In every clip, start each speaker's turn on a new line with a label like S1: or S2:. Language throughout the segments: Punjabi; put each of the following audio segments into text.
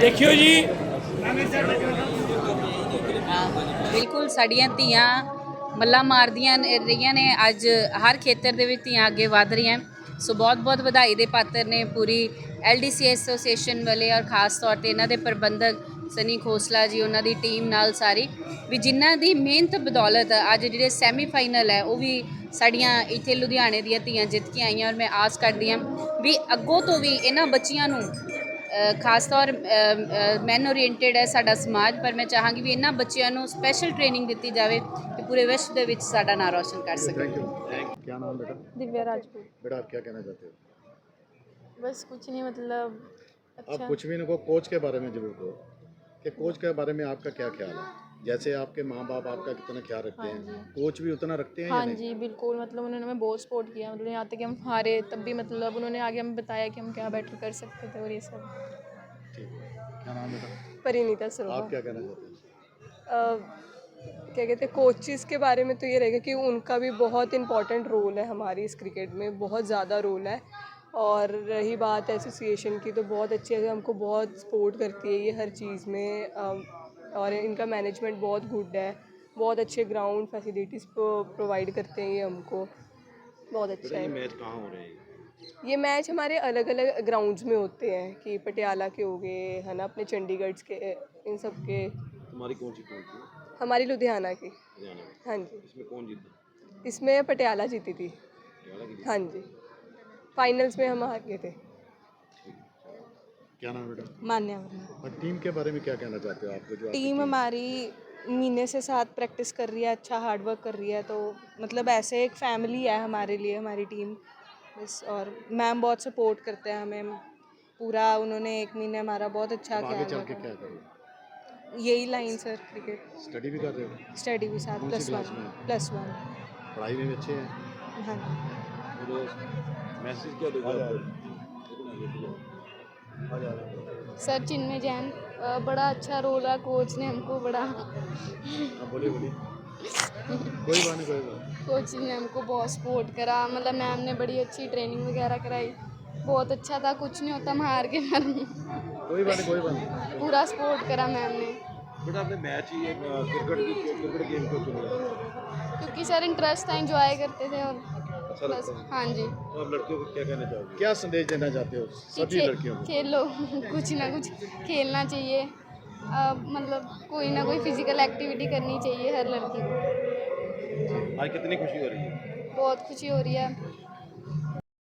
S1: ਦੇਖਿਓ ਜੀ।
S2: ਬਿਲਕੁਲ ਸਾਡੀਆਂ ਧੀਆਂ ਮੱਲਾ ਮਾਰਦੀਆਂ ਨੇ- ਰਹੀਆਂ ਨੇ। ਅੱਜ ਹਰ ਖੇਤਰ ਦੇ ਵਿੱਚ ਧੀਆਂ ਅੱਗੇ ਵਧ ਰਹੀਆਂ ਸੋ ਬਹੁਤ ਬਹੁਤ ਵਧਾਈ ਦੇ ਪਾਤਰ ਨੇ ਪੂਰੀ ਐਲਡੀਸੀ ਐਸੋਸੀਏਸ਼ਨ ਵਾਲੇ ਔਰ ਖਾਸ ਤੌਰ ਤੇ ਇਹਨਾਂ ਦੇ ਪ੍ਰਬੰਧਕ ਸਨੀ ਖੋਸਲਾ ਜੀ, ਉਹਨਾਂ ਦੀ ਟੀਮ ਨਾਲ ਸਾਰੀ। ਵੀ ਜਿਨ੍ਹਾਂ ਦੀ ਮਿਹਨਤ, ਬਦੌਲਤ ਅੱਜ ਜਿਹੜੇ ਸੈਮੀਫਾਈਨਲ ਹੈ, ਉਹ ਵੀ ਸਾਡੀਆਂ ਇੱਥੇ ਲੁਧਿਆਣੇ ਦੀਆਂ ਧੀਆਂ ਜਿੱਤ ਕੇ ਆਈਆਂ ਔਰ ਮੈਂ ਆਸ ਕਰਦੀ ਹਾਂ ਵੀ ਅੱਗੋਂ ਤੋਂ ਵੀ ਇਹਨਾਂ ਬੱਚੀਆਂ ਨੂੰ ਖਾਸ ਤੌਰ ਮੈਨ ਓਰੀਐਂਟਡ ਹੈ ਸਾਡਾ ਸਮਾਜ ਪਰ ਮੈਂ ਚਾਹਾਂਗੀ ਵੀ ਇਹਨਾਂ ਬੱਚਿਆਂ ਨੂੰ ਸਪੈਸ਼ਲ ਟ੍ਰੇਨਿੰਗ ਦਿੱਤੀ ਜਾਵੇ ਕਿ ਪੂਰੇ ਵਿਸ਼ਵ ਦੇ ਵਿੱਚ ਸਾਡਾ ਨਾਂ ਰੌਸ਼ਨ ਕਰ ਸਕਣ
S3: थैंक यू क्या नाम बेटा
S4: दिव्या राजपूत
S3: बेटा आप क्या कहना चाहते हो
S4: बस कुछ नहीं मतलब
S3: आप
S4: अच्छा
S3: कुछ भी इनको कोच के बारे में जरूर कहो कि कोच के बारे में आपका क्या ख्याल है जैसे आपके माँ बाप आपका कितना ख्याल रखते
S4: हाँ
S3: हैं? कोच भी उतना रखते हैं
S4: हाँ जी बिल्कुल। मतलब उन्होंने हमें बहुत सपोर्ट किया। मतलब यहाँ तक कि हम हारे तब भी मतलब उन्होंने आगे हमें बताया कि हम क्या बेटर कर सकते थे और ये सब।
S3: ठीक है। क्या नाम बेटा?
S4: परिणीता
S3: आप क्या कहना चाहते हैं?
S4: क्या कहते हैं कोचिज़ के बारे में तो ये रहेगा कि उनका भी बहुत इंपॉर्टेंट रोल है हमारी इस क्रिकेट में। बहुत ज़्यादा रोल है। और रही बात एसोसिएशन की तो बहुत अच्छे से हमको बहुत सपोर्ट करती है ये हर चीज़ में। और इनका मैनेजमेंट बहुत गुड है। बहुत अच्छे ग्राउंड फैसिलिटीज़ प्रोवाइड करते हैं ये हमको। बहुत अच्छा है।
S3: मैच कहाँ हो रहे हैं?
S4: ये मैच हमारे अलग अलग ग्राउंड्स में होते हैं कि पटियाला के हो गए है ना अपने चंडीगढ़ के इन सब के।
S3: तुम्हारी कौन सी टीम थी?
S4: हमारी लुधियाना की। हाँ जी।
S3: इसमें कौन जीता?
S4: इसमें पटियाला जीती थी। हाँ जी। फाइनल्स में हम हार गए थे।
S3: क्या नाम बेटा?
S5: मान्या वर्मा।
S3: और टीम के बारे में क्या कहना चाहते हो आपको जो
S5: टीम हमारी महीने से साथ प्रैक्टिस कर रही है अच्छा हार्ड वर्क कर रही है तो मतलब ऐसे एक फैमिली है हमारे लिए हमारी टीम बस और मैम बहुत सपोर्ट करते हैं हमें। पूरा उन्होंने एक महीने हमारा बहुत अच्छा ख्याल
S3: चल के क्या
S5: यही लाइन सर क्रिकेट
S3: स्टडी भी कर रहे हो?
S5: स्टडी भी साथ प्लस वन प्लस वन
S3: पढ़ाई में अच्छे हैं?
S5: हाँ।
S3: मैसेज क्या
S6: सर चिन्मय जैन बड़ा अच्छा रोल है कोच ने हमको बड़ा
S3: हाँ बोलिए बोलिए। कोई बात नहीं कोई बात नहीं।
S6: कोच ने हमको बहुत सपोर्ट करा। मतलब मैम ने बड़ी अच्छी ट्रेनिंग वगैरह कराई। बहुत अच्छा था कुछ नहीं होता हम हार के पर
S3: कोई बात कोई बात नहीं।
S6: पूरा सपोर्ट करा मैम ने।
S3: बेटा आपने मैच ही क्रिकेट क्रिकेट गेम को चुना।
S6: क्योंकि सर इंटरेस्ट था इंजॉय करते थे और
S3: अच्छा
S6: बस
S3: लगता है
S6: हाँ जी
S3: तो आप लड़कियों को क्या कहना चाहोगे क्या संदेश देना चाहते हो
S6: कि
S3: सभी
S6: खे-
S3: लड़कियों को
S6: खेलो कुछ ना कुछ खेलना चाहिए अ, मतलब कोई ना कोई फिजिकल एक्टिविटी करनी चाहिए हर लड़की को
S3: आज कितनी खुशी हो रही है
S6: बहुत खुशी हो रही है
S3: क्या नाम है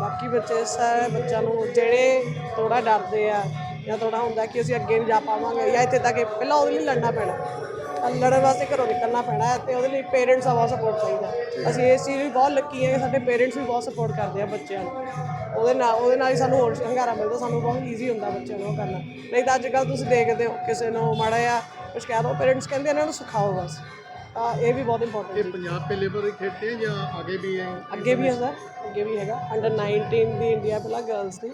S4: ਬਾਕੀ ਬੱਚੇ ਸਾਰੇ ਬੱਚਿਆਂ ਨੂੰ ਜਿਹੜੇ ਥੋੜਾ ਡਰਦੇ ਆ ਜਾਂ ਥੋੜਾ ਹੁੰਦਾ ਕਿ ਅਸੀਂ ਅੱਗੇ ਨਹੀਂ ਜਾ ਪਾਵਾਂਗੇ ਜਾਂ ਇੱਥੇ ਤੱਕ ਪਹਿਲਾਂ ਉਹਦੇ ਲਈ ਲੜਨਾ ਪੈਣਾ। ਤਾਂ ਲੜਨ ਵਾਸਤੇ ਘਰੋਂ ਨਿਕਲਣਾ ਪੈਣਾ ਹੈ ਤੇ ਉਹਦੇ ਲਈ ਪੇਰੈਂਟਸ ਦਾ ਬਹੁਤ ਸਪੋਰਟ ਚਾਹੀਦਾ ਅਸੀਂ ਇਸ ਚੀਜ਼ ਵੀ ਬਹੁਤ ਲੱਕੀ ਹਾਂ ਕਿ ਸਾਡੇ ਪੇਰੈਂਟਸ ਵੀ ਬਹੁਤ ਸਪੋਰਟ ਕਰਦੇ ਆ ਬੱਚਿਆਂ ਨੂੰ। ਉਹਦੇ ਨਾਲ ਉਹਦੇ ਨਾਲ ਹੀ ਸਾਨੂੰ ਹੋਰ ਹੰਗਾਰਾ ਮਿਲਦਾ, ਸਾਨੂੰ ਬਹੁਤ ਈਜ਼ੀ ਹੁੰਦਾ ਬੱਚਿਆਂ ਨੂੰ ਉਹ ਕਰਨਾ। ਨਹੀਂ ਤਾਂ ਅੱਜ ਕੱਲ੍ਹ ਤੁਸੀਂ ਦੇਖਦੇ ਹੋ ਕਿਸੇ ਨੂੰ ਮਾੜਾ ਜਿਹਾ ਕੁਝ ਕਹਿ ਦੋ ਪੇਰੈਂਟਸ ਕਹਿੰਦੇ ਇਹਨਾਂ ਨੂੰ ਸਿਖਾਓ ਬਸ। ਇਹ ਵੀ ਬਹੁਤ ਇੰਪੋਰਟੈਂਟ ਇਹ
S3: ਪੰਜਾਬ ਪੇ ਲੇਵਲ ਖੇਡਦੇ ਆ ਜਾਂ ਅੱਗੇ ਵੀ ਹੈ
S4: ਅੱਗੇ ਵੀ ਹੈ ਸਰ ਅੱਗੇ ਵੀ ਹੈਗਾ। ਅੰਡਰ 19 ਦੀ ਇੰਡੀਆ ਪਹਿਲਾਂ ਗਰਲਸ ਦੀ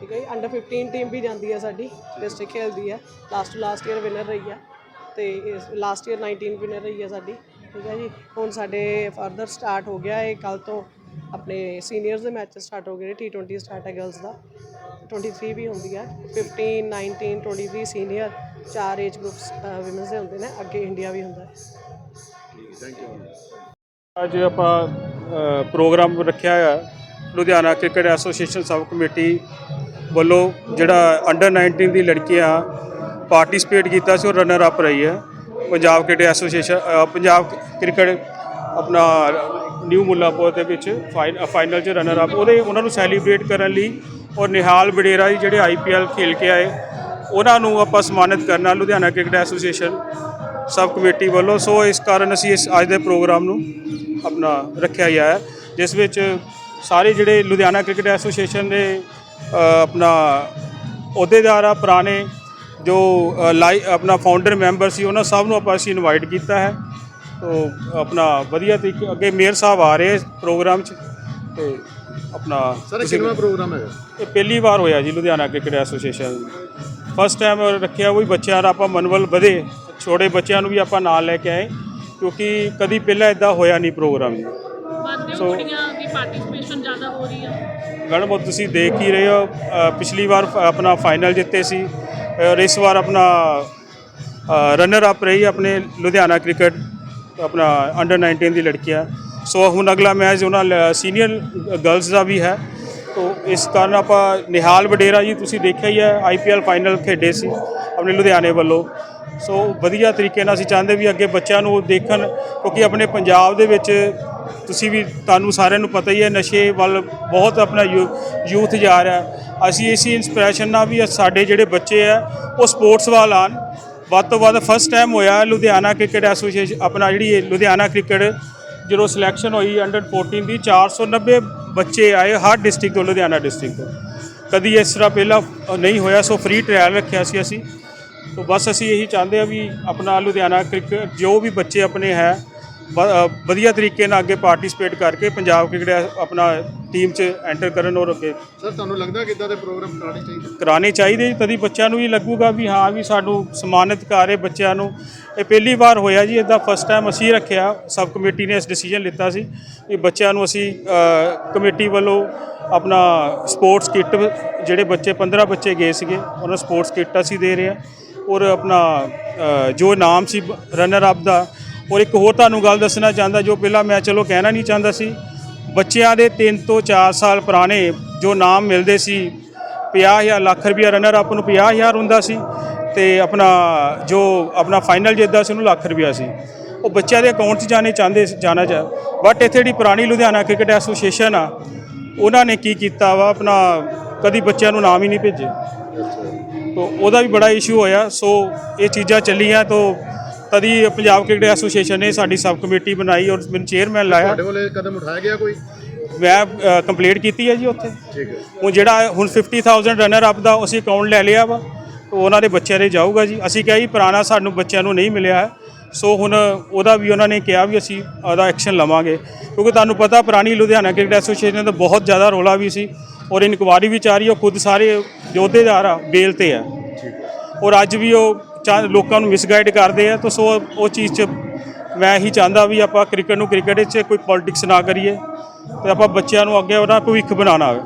S4: ਠੀਕ ਹੈ ਜੀ? ਅੰਡਰ 15 ਟੀਮ ਵੀ ਜਾਂਦੀ ਹੈ ਸਾਡੀ ਡਿਸਟ੍ਰਿਕਟ ਖੇਲਦੀ ਹੈ। Last to last year winner ਰਹੀ ਹੈ ਤੇ ਇਸ ਲਾਸਟ ਈਅਰ 19 ਵਿਨਰ ਰਹੀ ਹੈ ਸਾਡੀ ਠੀਕ ਹੈ ਜੀ? ਹੁਣ ਸਾਡੇ ਫਰਦਰ ਸਟਾਰਟ ਹੋ ਗਿਆ ਇਹ ਕੱਲ ਤੋਂ ਆਪਣੇ ਸੀਨੀਅਰਸ ਦੇ ਮੈਚ ਸਟਾਰਟ ਹੋ ਗਏ ਨੇ T20 ਸਟਾਰਟ ਹੈ ਗਰਲਸ ਦਾ। 23 ਵੀ ਹੁੰਦੀ ਹੈ 15 19 23 ਸੀਨੀਅਰ ਚਾਰ ਏਜ ਗਰੁੱਪਸ ਵਿਮਨਸ ਦੇ ਹੁੰਦੇ ਨੇ ਅੱਗੇ ਇੰਡੀਆ ਵੀ ਹੁੰਦਾ ਹੈ।
S7: ਅੱਜ ਆਪਾਂ ਪ੍ਰੋਗਰਾਮ ਰੱਖਿਆ ਹੈ। Ludhiana cricket association sub committee ਵੱਲੋਂ ਜਿਹੜਾ ਅੰਡਰ 19 ਦੀ ਲੜਕੀਆਂ ਪਾਰਟਿਸਿਪੇਟ ਕੀਤਾ ਸੀ, ਉਹ ਰਨਰ ਅਪ ਰਹੀ ਹੈ। Punjab cricket association Punjab cricket ਆਪਣਾ ਨਿਊ ਮੁੱਲਾਪੁਰ ਦੇ ਵਿੱਚ ਫਾਈਨਲ 'ਚ ਰਨਰ ਅਪ ਉਹਦੇ, ਉਹਨਾਂ ਨੂੰ ਸੈਲੀਬ੍ਰੇਟ ਕਰਨ ਲਈ ਔਰ ਨਿਹਾਲ ਬਡੇਰਾ ਜੀ ਜਿਹੜੇ ਆਈਪੀਐਲ ਖੇਲ ਕੇ ਆਏ, ਉਹਨਾਂ ਨੂੰ ਆਪਾਂ ਸਨਮਾਨਿਤ ਕਰਨਾ Ludhiana cricket association sub committee ਵੱਲੋਂ ਸੋ ਇਸ ਕਾਰਨ ਅਸੀਂ ਇਸ ਅੱਜ ਦੇ ਪ੍ਰੋਗਰਾਮ ਨੂੰ ਆਪਣਾ ਰੱਖਿਆ ਗਿਆ ਹੈ ਜਿਸ ਵਿੱਚ ਸਾਰੇ ਜਿਹੜੇ ਲੁਧਿਆਣਾ ਕ੍ਰਿਕਟ ਐਸੋਸੀਏਸ਼ਨ ਦੇ ਆਪਣਾ ਅਹੁਦੇਦਾਰ ਆ ਪੁਰਾਣੇ ਜੋ ਲਾਈ ਆਪਣਾ ਫਾਊਂਡਰ ਮੈਂਬਰ ਸੀ ਉਹਨਾਂ ਸਭ ਨੂੰ ਆਪਾਂ ਅਸੀਂ ਇਨਵਾਈਟ ਕੀਤਾ ਹੈ। ਤੋ ਆਪਣਾ ਵਧੀਆ ਤਰੀਕੇ ਅੱਗੇ ਮੇਅਰ ਸਾਹਿਬ ਆ ਰਹੇ ਪ੍ਰੋਗਰਾਮ 'ਚ ਤੇ ਆਪਣਾ
S3: ਸਰ ਕਿੰਨਾ ਪ੍ਰੋਗਰਾਮ ਹੈਗਾ?
S7: ਇਹ ਪਹਿਲੀ ਵਾਰ ਹੋਇਆ ਜੀ Ludhiana cricket association. First time ਰੱਖਿਆ ਵੀ ਬੱਚਿਆਂ ਦਾ ਆਪਾਂ ਮਨੋਬਲ ਵਧੇ। ਛੋਟੇ ਬੱਚਿਆਂ ਨੂੰ ਵੀ ਆਪਾਂ ਨਾਲ ਲੈ ਕੇ ਆਏ ਕਿਉਂਕਿ ਕਦੀ ਪਹਿਲਾਂ ਇਦਾਂ ਹੋਇਆ ਨਹੀਂ ਪ੍ਰੋਗਰਾਮ। ਜੀ ਸੋ-
S1: ਕੁੜੀਆਂ ਦੀ ਪਾਰਟਿਸਿਪੇਸ਼ਨ ਜ਼ਿਆਦਾ ਹੋ ਰਹੀ ਹੈ
S7: ਮੈਡਮ ਉਹ ਤੁਸੀਂ ਦੇਖ ਹੀ ਰਹੇ ਹੋ ਪਿਛਲੀ ਵਾਰ ਆਪਣਾ ਫਾਈਨਲ ਜਿੱਤੇ ਸੀ ਔਰ ਇਸ ਵਾਰ ਆਪਣਾ ਰਨਰ ਅਪ ਰਹੀ ਆਪਣੇ ਲੁਧਿਆਣਾ ਕ੍ਰਿਕਟ ਆਪਣਾ ਅੰਡਰ 19 ਦੀ ਲੜਕੀਆਂ ਸੋ ਹੁਣ ਅਗਲਾ ਮੈਚ ਉਹਨਾਂ ਸੀਨੀਅਰ ਗਰਲਸ ਦਾ ਵੀ ਹੈ। ਤੋ ਇਸ ਕਾਰਨ ਆਪਾਂ ਨਿਹਾਲ ਵਡੇਰਾ ਜੀ ਤੁਸੀਂ ਦੇਖਿਆ ਹੀ ਹੈ ਆਈਪੀਐਲ ਫਾਈਨਲ ਖੇਡੇ ਸੀ ਆਪਣੇ ਲੁਧਿਆਣੇ ਵੱਲੋਂ। ਸੋ ਵਧੀਆ ਤਰੀਕੇ ਨਾਲ ਅਸੀਂ ਚਾਹੁੰਦੇ ਵੀ ਅੱਗੇ ਬੱਚਿਆਂ ਨੂੰ ਉਹ ਦੇਖਣ, ਕਿਉਂਕਿ ਆਪਣੇ ਪੰਜਾਬ ਦੇ ਵਿੱਚ ਤੁਸੀਂ ਵੀ ਤੁਹਾਨੂੰ ਸਾਰਿਆਂ ਨੂੰ ਪਤਾ ਹੀ ਹੈ, ਨਸ਼ੇ ਵੱਲ ਬਹੁਤ ਆਪਣਾ ਯੂਥ ਜਾ ਰਿਹਾ। ਅਸੀਂ ਇਸੀ ਇਨਸਪੀਰੇਸ਼ਨ ਨਾਲ ਵੀ ਸਾਡੇ ਜਿਹੜੇ ਬੱਚੇ ਆ, ਉਹ ਸਪੋਰਟਸ ਵੱਲ ਆਉਣ। ਵੱਧ ਤੋਂ ਵੱਧ ਫਸਟ ਟਾਈਮ ਹੋਇਆ ਲੁਧਿਆਣਾ ਕ੍ਰਿਕਟ ਐਸੋਸੀਏਸ਼ਨ ਆਪਣਾ ਜਿਹੜੀ ਲੁਧਿਆਣਾ ਕ੍ਰਿਕਟ ਜਦੋਂ ਸਿਲੈਕਸ਼ਨ ਹੋਈ ਅੰਡਰ 14 ਦੀ 490 ਬੱਚੇ ਆਏ ਹਰ ਡਿਸਟ੍ਰਿਕਟ ਤੋਂ, ਲੁਧਿਆਣਾ ਡਿਸਟ੍ਰਿਕਟ ਤੋਂ। ਕਦੀ ਇਸ ਤਰ੍ਹਾਂ ਪਹਿਲਾਂ ਨਹੀਂ ਹੋਇਆ, ਸੋ ਫ੍ਰੀ ਟ੍ਰਾਇਲ ਰੱਖਿਆ ਸੀ ਅਸੀਂ। ਤੋ ਬਸ ਅਸੀਂ ਇਹੀ ਚਾਹੁੰਦੇ ਆ ਵੀ ਆਪਣਾ ਲੁਧਿਆਣਾ ਕ੍ਰਿਕਟ ਜੋ ਵੀ ਬੱਚੇ ਆਪਣੇ ਹੈ ਵਧੀਆ ਤਰੀਕੇ ਨਾਲ ਅੱਗੇ ਪਾਰਟਿਸਿਪੇਟ ਕਰਕੇ ਪੰਜਾਬ ਕ੍ਰਿਕਟ ਆਪਣਾ ਟੀਮ 'ਚ ਐਂਟਰ ਕਰਨ ਔਰ ਅੱਗੇ
S3: ਸਰ ਤੁਹਾਨੂੰ ਲੱਗਦਾ ਕਿ ਇਦਾਂ ਦੇ ਪ੍ਰੋਗਰਾਮ ਕਰਾਉਣੇ ਚਾਹੀਦੇ?
S7: ਕਰਾਣੇ ਚਾਹੀਦੇ ਜੀ, ਤਦੀ ਬੱਚਿਆਂ ਨੂੰ ਵੀ ਲੱਗੂਗਾ ਵੀ ਹਾਂ ਵੀ ਸਾਨੂੰ ਸਨਮਾਨਿਤ ਕਰੇ ਬੱਚਿਆਂ ਨੂੰ। ਇਹ ਪਹਿਲੀ ਵਾਰ ਹੋਇਆ ਜੀ ਇਦਾਂ ਫਸਟ ਟਾਈਮ ਅਸੀਂ ਰੱਖਿਆ ਸਬ ਕਮੇਟੀ ਨੇ ਇਸ ਡਿਸੀਜਨ ਲਿੱਤਾ ਸੀ ਕਿ ਬੱਚਿਆਂ ਨੂੰ ਅਸੀਂ ਕਮੇਟੀ ਵੱਲੋਂ ਆਪਣਾ ਸਪੋਰਟਸ ਕਿੱਟ ਜਿਹੜੇ ਬੱਚੇ 15 ਬੱਚੇ ਗਏ ਸੀਗੇ ਉਹਨਾਂ ਸਪੋਰਟਸ ਕਿੱਟ ਅਸੀਂ ਦੇ ਰਹੇ ਹਾਂ। ਔਰ ਆਪਣਾ ਜੋ ਨਾਮ ਸੀ ਰਨਰ ਅਪ ਦਾ, ਔਰ ਇੱਕ ਹੋਰ ਤੁਹਾਨੂੰ ਗੱਲ ਦੱਸਣਾ ਚਾਹੁੰਦਾ, ਜੋ ਪਹਿਲਾਂ ਮੈਂ ਚਲੋ ਕਹਿਣਾ ਨਹੀਂ ਚਾਹੁੰਦਾ ਸੀ, ਬੱਚਿਆਂ ਦੇ 3 ਤੋਂ 4 ਸਾਲ ਪੁਰਾਣੇ ਜੋ ਨਾਮ ਮਿਲਦੇ ਸੀ 50000 ਲੱਖ ਰੁਪਇਆ ਰਨਰ ਅਪ ਨੂੰ 50000 ਹੁੰਦਾ ਸੀ, ਤੇ ਆਪਣਾ ਜੋ ਆਪਣਾ ਫਾਈਨਲ ਜਿੱਤਦਾ ਸੀ, ਉਹਨੂੰ ਲੱਖ ਰੁਪਇਆ ਸੀ। ਉਹ ਬੱਚਿਆਂ ਦੇ ਅਕਾਊਂਟ 'ਚ ਜਾਣੇ ਚਾਹੁੰਦੇ ਸੀ- ਜਾਣਾ ਚਾ ਬਟ ਇੱਥੇ ਜਿਹੜੀ ਪੁਰਾਣੀ ਲੁਧਿਆਣਾ ਕ੍ਰਿਕਟ ਐਸੋਸੀਏਸ਼ਨ ਆ, ਉਹਨਾਂ ਨੇ ਕੀ ਕੀਤਾ ਵਾ, ਆਪਣਾ ਕਦੀ ਬੱਚਿਆਂ ਨੂੰ ਨਾਮ ਹੀ ਨਹੀਂ ਭੇਜੇ। ਤੋ ਉਹਦਾ ਵੀ ਬੜਾ ਇਸ਼ੂ ਹੋਇਆ। ਸੋ ਇਹ ਚੀਜ਼ਾਂ ਚੱਲੀਆਂ ਤੋ ਤਦੀ ਪੰਜਾਬ ਕ੍ਰਿਕਟ ਐਸੋਸੀਏਸ਼ਨ ਨੇ ਸਾਡੀ ਸਬ ਕਮੇਟੀ ਬਣਾਈ ਔਰ ਮੈਨੂੰ ਚੇਅਰਮੈਨ ਲਾਇਆ।
S3: ਤੁਹਾਡੇ ਵੱਲ ਕਦਮ ਉਠਾਇਆ ਗਿਆ ਕੋਈ?
S7: ਮੈਂ ਕੰਪਲੀਟ ਕੀਤੀ ਹੈ ਜੀ ਉੱਥੇ।
S3: ਠੀਕ ਹੈ।
S7: ਉਹ ਜਿਹੜਾ ਹੁਣ 50000 ਰਨਰ ਅਪ ਦਾ ਅਸੀਂ ਅਕਾਊਂਟ ਲੈ ਲਿਆ ਵਾ ਉਹ ਉਹਨਾਂ ਦੇ ਬੱਚਿਆਂ ਦੇ ਜਾਊਗਾ ਜੀ। ਅਸੀਂ ਕਿਹਾ ਜੀ ਪੁਰਾਣਾ ਸਾਨੂੰ ਬੱਚਿਆਂ ਨੂੰ ਨਹੀਂ ਮਿਲਿਆ ਹੈ। ਸੋ ਹੁਣ ਉਹਦਾ ਵੀ ਉਹਨਾਂ ਨੇ ਕਿਹਾ ਵੀ ਅਸੀਂ ਉਹਦਾ ਐਕਸ਼ਨ ਲਵਾਂਗੇ। ਕਿਉਂਕਿ ਤੁਹਾਨੂੰ ਪਤਾ ਪੁਰਾਣੀ ਲੁਧਿਆਣਾ ਕ੍ਰਿਕਟ ਐਸੋਸੀਏਸ਼ਨ ਦਾ ਬਹੁਤ ਜ਼ਿਆਦਾ ਰੋਲਾ ਵੀ ਸੀ। ਔਰ ਇਨਕੁਆਰੀ ਵੀ ਚੱਲ ਰਹੀ ਉਹ ਖੁਦ ਸਾਰੇ ਯੋਧੇਦਾਰ ਆ ਬੇਲ ਤੇ ਆ ਔਰ ਅੱਜ ਵੀ ਉਹ ਚਾ- ਲੋਕਾਂ ਨੂੰ ਮਿਸਗਾਈਡ ਕਰਦੇ ਆ, ਤਾਂ ਸੋ ਉਹ ਚੀਜ਼ 'ਚ ਮੈਂ ਹੀ ਚਾਹੁੰਦਾ ਵੀ ਆਪਾਂ ਕ੍ਰਿਕਟ ਨੂੰ ਕ੍ਰਿਕਟ 'ਚ ਕੋਈ ਪੋਲਿਟਿਕਸ ਨਾ ਕਰੀਏ, ਤੇ ਆਪਾਂ ਬੱਚਿਆਂ ਨੂੰ ਅੱਗੇ ਉਹਦਾ ਭਵਿੱਖ ਬਣਾਉਣਾ ਹੈ